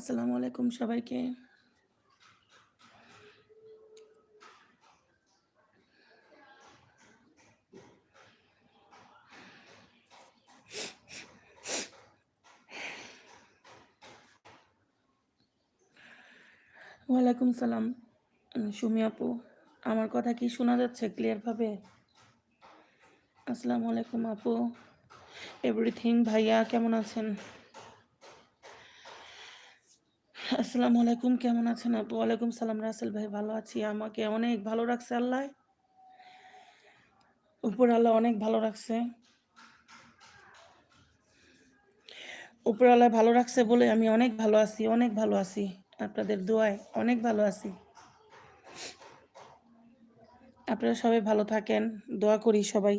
আসসালামু আলাইকুম সবাইকে। ওয়ালাইকুম সালাম সুমি আপু, আমার কথা কি শোনা যাচ্ছে ক্লিয়ার ভাবে? আসসালামু আলাইকুম আপু। এভরিথিং ভাইয়া, কেমন আছেন? আসসালামু আলাইকুম, কেমন আছেন আপু? ওয়ালাইকুম সালাম, রাসেল ভাই, ভালো আছি। আমাকে অনেক ভালো রাখছে আল্লাহ। উপর আল্লাহ অনেক ভালো রাখছে। উপর আল্লাহ ভালো রাখছে বলে আমি অনেক ভালো আছি, অনেক ভালো আছি। আপনাদের দোয়ায় অনেক ভালো আছি। আপনারা সবাই ভালো থাকেন, দোয়া করি সবাই।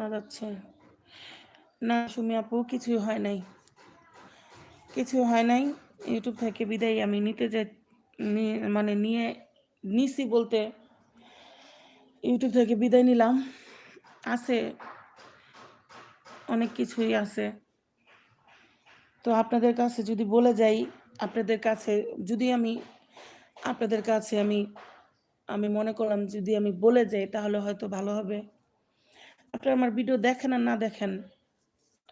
শোনা যাচ্ছে। না, সুমি আপু, কিছুই হয় নাই। কিছু হয় নাই। ইউটিউব থেকে বিদায় আমি নিতে যাই মানে নিয়ে, নিছি বলতে। ইউটিউব থেকে বিদায় নিলাম। আছে। অনেক কিছুই আছে। তো আপনাদের কাছে যদি বলে যাই, আপনাদের কাছে যদি আমি, আপনাদের কাছে আমি আমি মনে করলাম যদি আমি বলে যাই, তাহলে হয়তো ভালো হবে। আপনারা আমার ভিডিও দেখেন আর না দেখেন,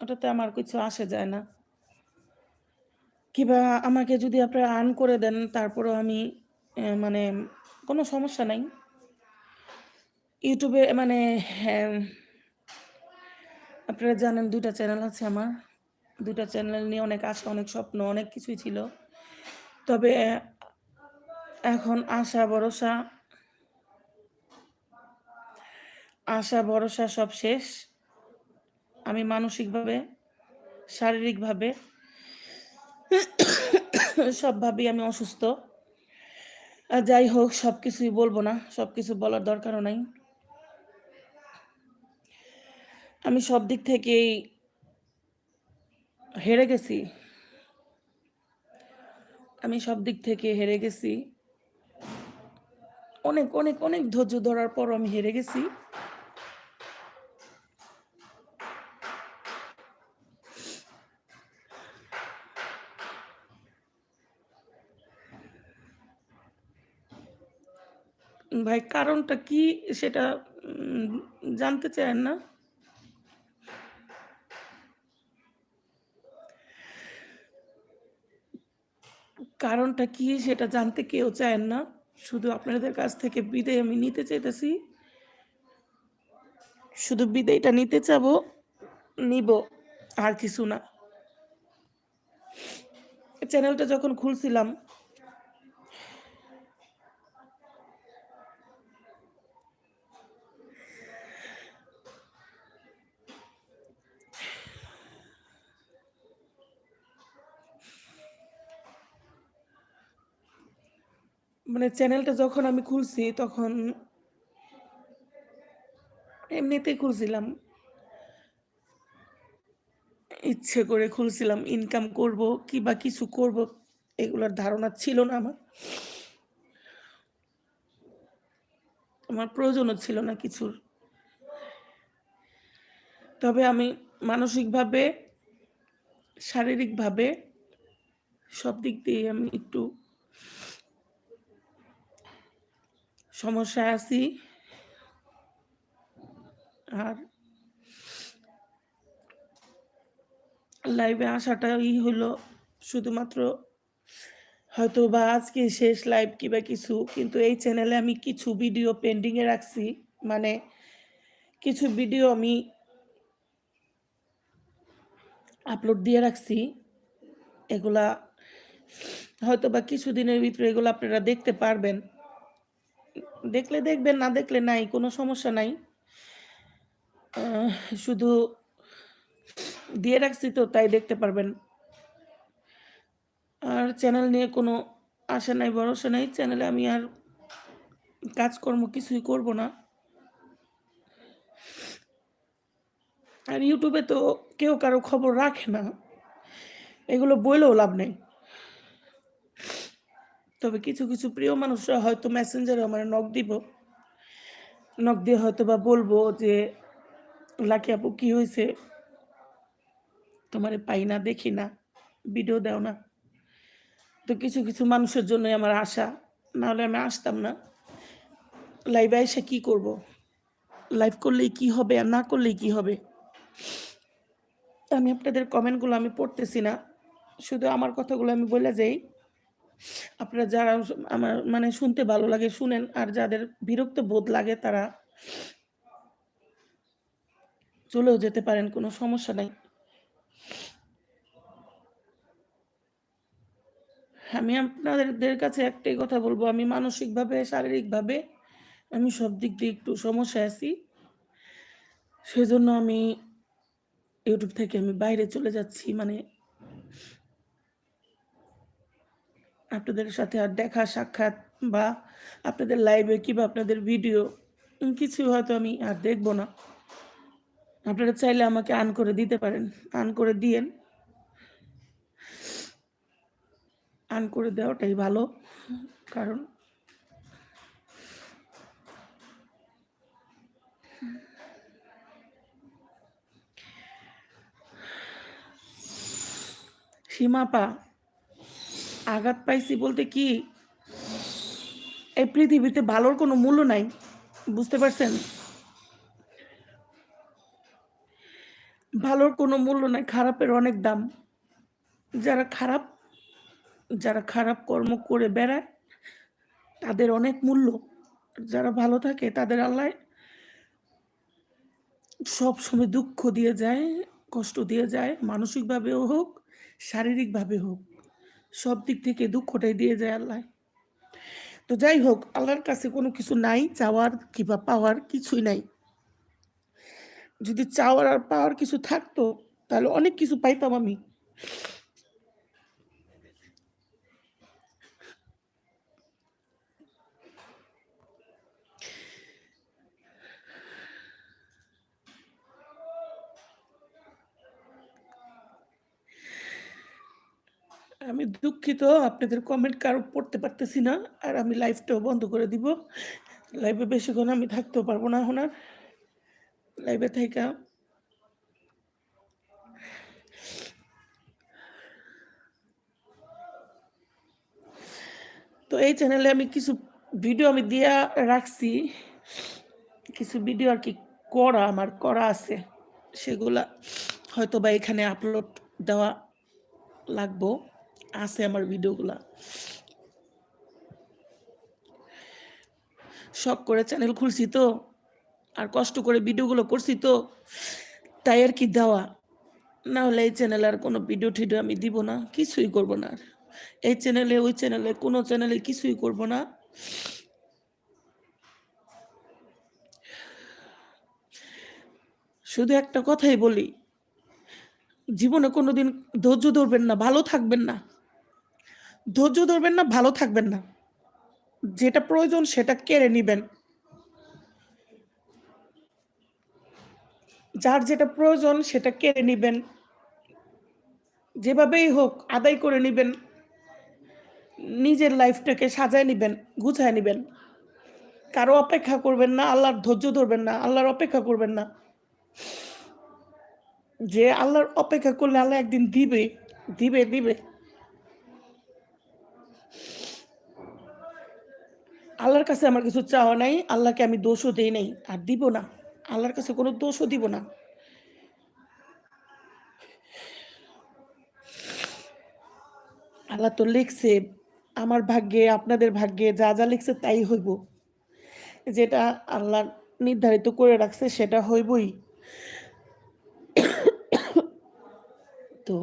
ওটাতে আমার কিছু আসে যায় না। কিবা আমাকে যদি আপনারা আর্ন করে দেন, তারপরেও আমি মানে কোনো সমস্যা নাই। ইউটিউবে মানে আপনারা জানেন দুইটা চ্যানেল আছে আমার। দুইটা চ্যানেল নিয়ে অনেক আশা, অনেক স্বপ্ন, অনেক কিছুই ছিল। তবে, এখন আশা, ভরসা আশা, ভরসা সব শেষ। আমি মানসিকভাবে, শারীরিকভাবে সবভাবেই আমি অসুস্থ। আর যাই হোক, সব কিছুই বলব না, সব কিছু বলার দরকারও নাই। আমি সব দিক থেকেই হেরে গেছি। আমি সব দিক থেকে হেরে গেছি। অনেক অনেক অনেক ধৈর্য ধরার পর আমি হেরে গেছি। ভাই, কারণটা কি সেটা জানতে চান না? কারণটা কি সেটা জানতে কেউ চায় না। শুধু আপনাদের কাছ থেকে বিদায় আমি নিতে চাইতেছি। শুধু বিদায়টা নিতে চাব, নিব, আর কিছু না। চ্যানেলটা যখন খুলছিলাম মানে চ্যানেলটা যখন আমি খুলছি, তখন এমনিতেই খুলছিলাম। ইচ্ছে করে খুলছিলাম ইনকাম করব কি বা কিছু করব, এগুলোর ধারণা ছিল না আমার। আমার প্রয়োজনও ছিল না কিছুর। তবে আমি মানসিকভাবে, শারীরিকভাবে সব দিক দিয়ে আমি একটু সমস্যায় আছি। আর লাইভে আসাটাই হলো শুধুমাত্র হয়তো বা আজকে শেষ লাইভ কিবা কিছু, কিন্তু এই চ্যানেলে আমি কিছু ভিডিও পেন্ডিংয়ে রাখছি। মানে কিছু ভিডিও আমি আপলোড দিয়ে রাখছি। এগুলা হয়তো বা কিছুদিনের ভিতরে এগুলো আপনারা দেখতে পারবেন। দেখলে দেখবেন, না দেখলে নাই, কোনো সমস্যা নাই। শুধু দিয়ে রাখছি তো, তাই দেখতে পারবেন। আর চ্যানেল নিয়ে কোনো আশা নাই, ভরসা নাই। চ্যানেলে আমি আর কাজকর্ম কিছুই করব না। আর ইউটিউবে তো কেউ কারও খবর রাখে না। এগুলো বইলেও লাভ নেই। তবে কিছু কিছু প্রিয় মানুষরা হয়তো মেসেঞ্জারে আমার নক দিব। নক দিয়ে হয়তো বা বলব যে, লাকি আপু, কি হয়েছে তোমারে পাই না, দেখি না ভিডিও দাও না। তো কিছু কিছু মানুষের জন্যই আমার আশা। নাহলে আমি আসতাম না। লাইভে এসে কি করব? লাইভ করলেই কি হবে আর না করলেই কি হবে? আমি আপনাদের কমেন্টগুলো আমি পড়তেছি না। শুধু আমার কথাগুলো আমি বলে যাই। আপনারা যারা আমার মানে শুনতে ভালো লাগে, শুনেন। আর যাদের বিরক্ত বোধ লাগে, তারা চলেও যেতে পারেন, কোনো সমস্যা নাই। আমি আপনাদের কাছে একটাই কথা বলব, আমি মানসিকভাবে, শারীরিকভাবে, আমি সব দিক দিয়ে একটু সমস্যায় আছি। সেজন্য আমি ইউটিউব থেকে আমি বাইরে চলে যাচ্ছি মানে আপনাদের সাথে আর দেখা, সাক্ষাৎ বা আপনাদের লাইভে কিংবা আপনাদের ভিডিও কিছু হয়তো আমি আর দেখব না। আপনারা চাইলে আমাকে আন করে দিতে পারেন, আন করে দিয়েন। আন করে দেওয়াটাই ভালো, কারণ সীমাপা আঘাত পাইছি বলতে কি, এই পৃথিবীতে ভালোর কোনো মূল্য নাই, বুঝতে পারছেন? ভালোর কোনো মূল্য নাই, খারাপের অনেক দাম। যারা খারাপ যারা খারাপ কর্ম করে বেড়ায়, তাদের অনেক মূল্য। যারা ভালো থাকে, তাদের আল্লাহ সব সময় দুঃখ দিয়ে যায়, কষ্ট দিয়ে যায়, মানসিকভাবেও হোক, শারীরিকভাবে হোক। সব দিক থেকে দুঃখটাই দিয়ে যায় আল্লাহ। তো যাই হোক, আল্লাহর কাছে কোনো কিছু নাই, চাওয়ার কিংবা পাওয়ার কিছুই নাই। যদি চাওয়ার আর পাওয়ার কিছু থাকতো, তাহলে অনেক কিছু পাইতাম আমি। আমি দুঃখিত, আপনাদের কমেন্ট কারও পড়তে পারতেছি না, আর আমি লাইভটাও বন্ধ করে দিব। লাইভে বেশিক্ষণ আমি থাকতেও পারব না এখন আর লাইভে থাকা তো এই চ্যানেলে আমি কিছু ভিডিও আমি দিয়া রাখছি। কিছু ভিডিও আর কি করা, আমার করা আছে। সেগুলা হয়তো বা এখানে আপলোড দেওয়া লাগবো। আছে আমার ভিডিওগুলা। শখ করে চ্যানেল খুলছি তো, আর কষ্ট করে ভিডিওগুলো করছি তো, তাই আর কি দেওয়া? না হলে এই চ্যানেলে আর কোনো ভিডিও টিডিও আমি দিব না, কিছুই করব না আর। এই চ্যানেলে ওই চ্যানেলে কোনো চ্যানেলে কিছুই করব না। শুধু একটা কথাই বলি, জীবনে কোনোদিন ধৈর্য ধরবেন না, ভালো থাকবেন না। ধৈর্য ধরবেন না, ভালো থাকবেন না। যেটা প্রয়োজন সেটা কেড়ে নিবেন। যার যেটা প্রয়োজন সেটা কেড়ে নিবেন। যেভাবেই হোক আদায় করে নিবেন। নিজের লাইফটাকে সাজায় নিবেন, গুছায় নিবেন। কারও অপেক্ষা করবেন না, আল্লাহর ধৈর্য ধরবেন না, আল্লাহর অপেক্ষা করবেন না। যে আল্লাহর অপেক্ষা করলে আল্লাহ একদিন দিবে দিবে দিবে। আল্লাহর কাছে আমার কিছু চাওয়া নাই, আল্লাহকে আমি দোষও দেই নাই, আর দিব না। আল্লাহর কাছে কোনো দোষও দিব না। আল্লাহ তো লিখছে, আমার ভাগ্যে, আপনাদের ভাগ্যে যা যা লিখছে তাই হইব। যেটা আল্লাহ নির্ধারিত করে রাখছে সেটা হইবই। তো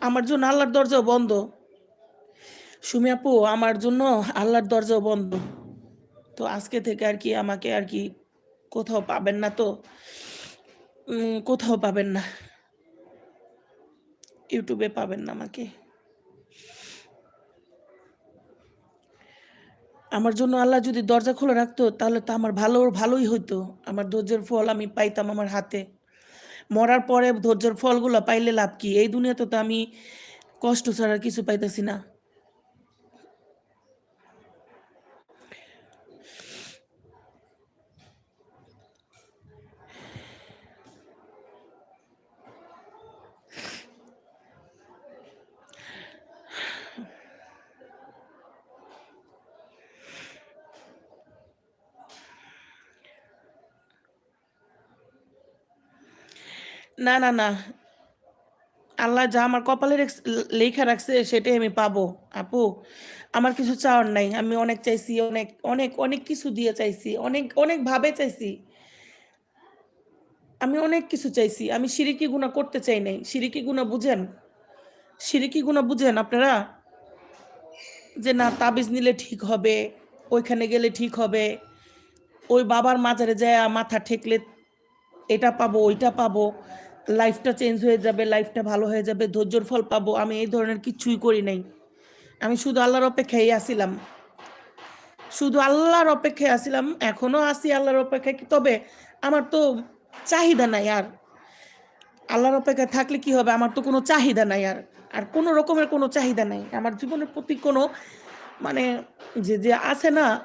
আমার জন্য আল্লাহর দরজাও বন্ধ। সুমি আপু, আমার জন্য আল্লাহর দরজাও বন্ধ। তো আজকে থেকে আর কি আমাকে আর কি কোথাও পাবেন না তো? কোথাও পাবেন না। ইউটিউবে পাবেন না আমাকে। আমার জন্য আল্লাহ যদি দরজা খুলে রাখতো, তাহলে তো আমার ভালো, ভালোই হইতো। আমার ধৈর্যের ফল আমি পাইতাম আমার হাতে। মরার পরে ধৈর্যের ফলগুলো পাইলে লাভ কি? এই দুনিয়াতে তো আমি কষ্ট ছাড়া কিছু পাইতেছি না। না না না। আল্লাহ যা আমার কপালে রেখ- লেখা রাখছে, সেটাই আমি পাবো। আপু, আমার কিছু চাওয়ার নাই। আমি অনেক চাইছি, অনেক অনেক অনেক কিছু দিয়ে চাইছি, অনেক অনেক ভাবে চাইছি। আমি অনেক কিছু চাইছি। আমি সিরিকি গুণা করতে চাই নাই। সিরিকি গুণা বুঝেন? সিরিকি গুণা বুঝেন আপনারা? যে না, তাবিজ নিলে ঠিক হবে, ওইখানে গেলে ঠিক হবে, ওই বাবার মাজারে যায়, মাথা ঠেকলে এটা পাবো, ওইটা পাবো। লাইফটা চেঞ্জ হয়ে যাবে লাইফটা ভালো হয়ে যাবে, ধৈর্যর ফল পাবো। আমি এই ধরনের কিছুই করি নাই। আমি শুধু আল্লাহর অপেক্ষায় আসিলাম। শুধু আল্লাহর অপেক্ষায় আসিলাম এখনও আসি আল্লাহর অপেক্ষায় কি- তবে আমার তো চাহিদা নাই আর। আল্লাহর অপেক্ষায় থাকলে কি হবে? আমার তো কোনো চাহিদা নাই আর। আর কোনো রকমের কোনো চাহিদা নাই। আমার জীবনের প্রতি কোনো মানে যে যে আছে না,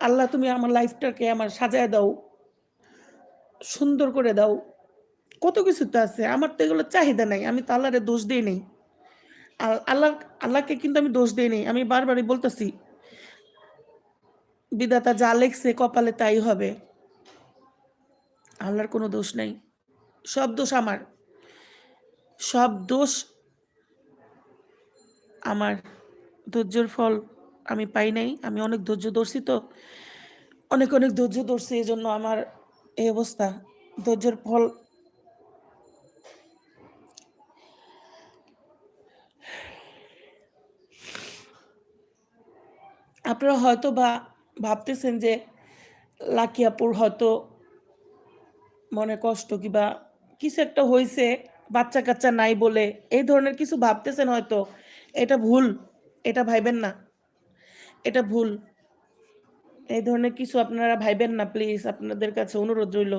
আল্লাহ তুমি আমার লাইফটাকে আমার সাজায় দাও, সুন্দর করে দাও। কত কিছু তো আছে, আমার তো এগুলো চাহিদা নাই, আমি তো আল্লাহরে দোষ দিই নেই। আল্লাহ, আল্লাহকে কিন্তু আমি দোষ দিই নেই, আমি বারবারই বলতেছি, বিধাতা যা লেখছে কপালে তাই হবে। আল্লাহর কোনো দোষ নাই, সব দোষ আমার, সব দোষ আমার, ধৈর্যের ফল আমি পাই নাই, আমি অনেক ধৈর্য ধরছি তো, অনেক অনেক ধৈর্য ধরছি এই জন্য আমার এই অবস্থা, ধৈর্যের ফল আপনারা হয়তো বা ভাবতেছেন যে লাকিয়াপুর হয়তো মনে কষ্ট কিবা কিছু একটা হয়েছে বাচ্চা কাচ্চা নাই বলে এই ধরনের কিছু ভাবতেছেন হয়তো। এটা ভুল, এটা ভাইবেন না। এটা ভুল। এই ধরনের কিছু আপনারা ভাইবেন না, প্লিজ। আপনাদের কাছে অনুরোধ রইল।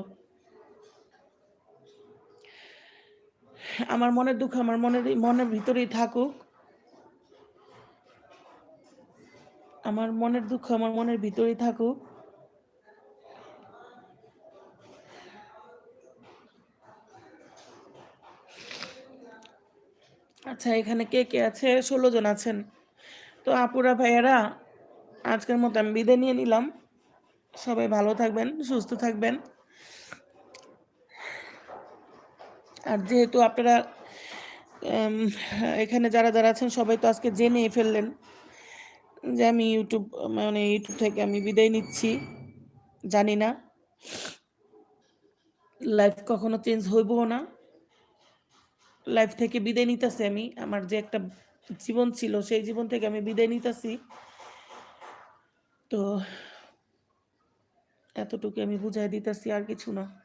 আমার মনের দুঃখ আমার মনের মনের ভিতরেই থাকুক। আমার মনের দুঃখ আমার মনের ভিতরেই থাকুক। আচ্ছা এখানে কে কে আছে? ষোলো জন আছেন। তো আপুরা, ভাইয়ারা, আজকের মতো আমি বিদায় নিয়ে নিলাম। সবাই ভালো থাকবেন, সুস্থ থাকবেন। আর যেহেতু আপনারা এখানে যারা যারা আছেন, সবাই তো আজকে জেনে ফেললেন। যে আমি ইউটিউব মানে ইউটিউব থেকে আমি বিদায় নিচ্ছি। জানি না লাইফ কখনো চেঞ্জ হইবও না। লাইফ থেকে বিদায় নিতেছি আমি। আমার যে একটা জীবন ছিল, সেই জীবন থেকে আমি বিদায় নিতেছি। তো এতটুকু আমি বুঝাই দিতেছি, আর কিছু না।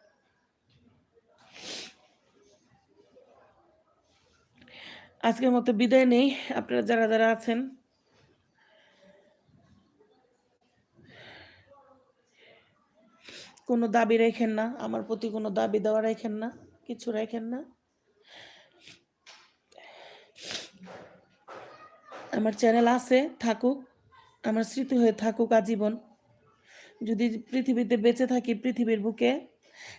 আজকের মতো বিদায় নেই। আপনারা যারা যারা আছেন কোনো দাবি রেখেন না, আমার প্রতি কোনো দাবি দেওয়া রেখেন না, কিছু রেখেন না। আমার চ্যানেল আছে, থাকুক, আমার স্মৃতি হয়ে থাকুক আজীবন। যদি পৃথিবীতে বেঁচে থাকি পৃথিবীর বুকে,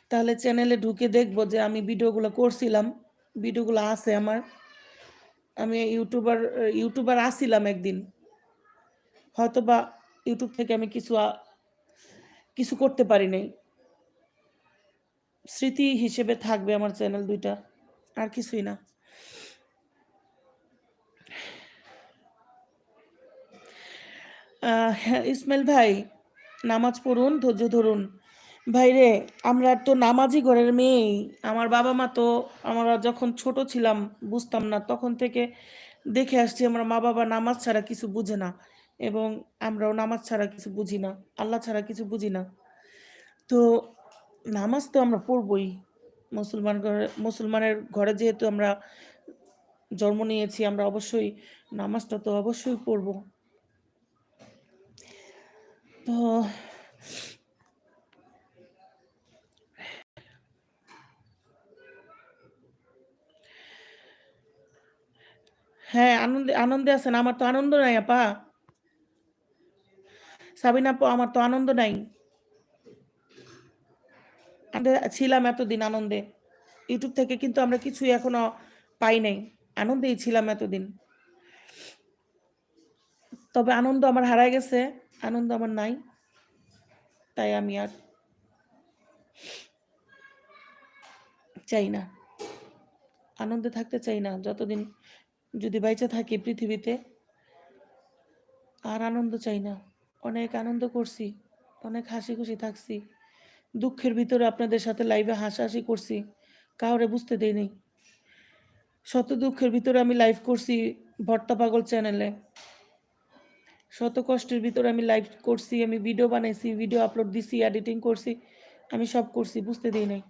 তাহলে চ্যানেলে ঢুকে দেখব যে আমি ভিডিওগুলো করছিলাম, ভিডিওগুলো আছে আমার। আমি ইউটিউবার ইউটিউবার আসছিলাম একদিন। হয়তো বা ইউটিউব থেকে আমি কিছু কিছু করতে পারি নাই। স্মৃতি হিসেবে থাকবে আমার চ্যানেল দুইটা আর কিছুই না। হ্যাঁ, ইসমাইল ভাই নামাজ পড়ুন ধৈর্য ধরুন। ভাই রে আমরা তো নামাজি ঘরের মেয়ে। আমার বাবা মা তো আমরা যখন ছোট ছিলাম বুঝতাম না তখন থেকে দেখে আসছি আমার মা বাবা নামাজ ছাড়া কিছু বুঝে না এবং আমরাও নামাজ ছাড়া কিছু বুঝি না আল্লাহ ছাড়া কিছু বুঝি না। তো নামাজ তো আমরা পড়বই। মুসলমান ঘরে, মুসলমানের ঘরে যেহেতু আমরা জন্ম নিয়েছি, আমরা অবশ্যই নামাজটা তো অবশ্যই পড়ব। তো হ্যাঁ আনন্দে আনন্দে আছেন। আমার তো আনন্দ নাই, আপা। সাবিনা আপু, আমার তো আনন্দ নাই। ছিলাম এতদিন আনন্দে। ইউটিউব থেকে কিন্তু আমরা কিছুই এখনও পাই নাই। আনন্দেই ছিলাম এতদিন। তবে আনন্দ আমার হারায় গেছে, আনন্দ আমার নাই। তাই আমি আর চাই না। আনন্দে থাকতে চাই না। যতদিন যদি বাইচে থাকি পৃথিবীতে, আর আনন্দ চাই না। অনেক আনন্দ করছি, অনেক হাসি খুশি থাকছি। দুঃখের ভিতরে আপনাদের সাথে লাইভে হাসাহাসি করছি। কাউরে বুঝতে দেই নেই। শত দুঃখের ভিতরে আমি লাইভ করছি ভর্তা পাগল চ্যানেলে শত কষ্টের ভিতরে আমি লাইভ করছি, আমি ভিডিও বানাইছি ভিডিও আপলোড দিছি এডিটিং করছি, আমি সব করছি, বুঝতে দিই নাই।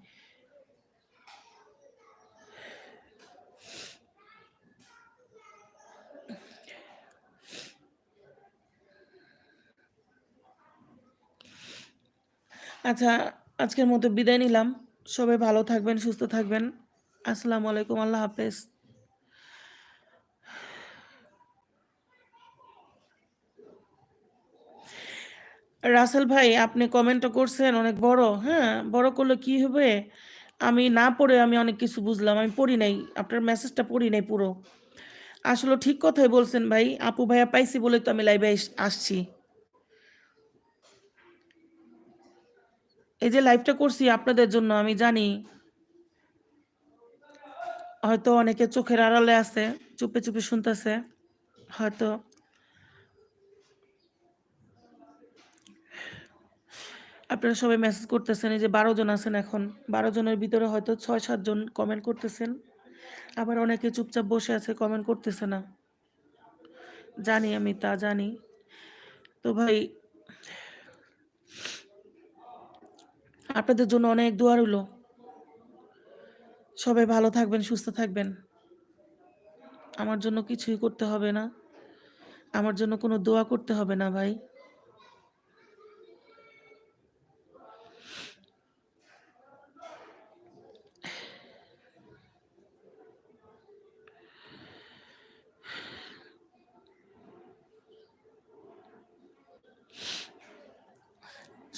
আচ্ছা আজকের মতো বিদায় নিলাম। সবাই ভালো থাকবেন, সুস্থ থাকবেন। আসসালামু আলাইকুম, আল্লাহ হাফেজ। রাসেল ভাই, আপনি কমেন্টটা করছেন, অনেক বড়। হ্যাঁ বড় করলে কি হবে? আমি না পড়ে আমি অনেক কিছু বুঝলাম, আমি পড়ি নাই। আপনার মেসেজটা পড়ি নাই পুরো। আসলে ঠিক কথাই বলছেন ভাই, আপু ভাইয়া পাইছি বলে তো আমি লাইভে আসছি। এই যে লাইভটা করছি আপনাদের জন্য, আমি জানি হয়তো অনেকে চোখের আড়ালে আছে, চুপে চুপে শুনতেছে, হয়তো। আপনারা সবাই মেসেজ করতেছেন, এই যে বারো জন আছেন এখন। বারো জনের ভিতরে হয়তো ছয় সাতজন কমেন্ট করতেছেন। আবার অনেকে চুপচাপ বসে আছে কমেন্ট করতেছে না। জানি আমি তা জানি। তো ভাই আপনাদের জন্য অনেক দোয়া রইল। সবাই ভালো থাকবেন, সুস্থ থাকবেন। আমার জন্য কিছুই করতে হবে না। আমার জন্য কোনো দোয়া করতে হবে না ভাই।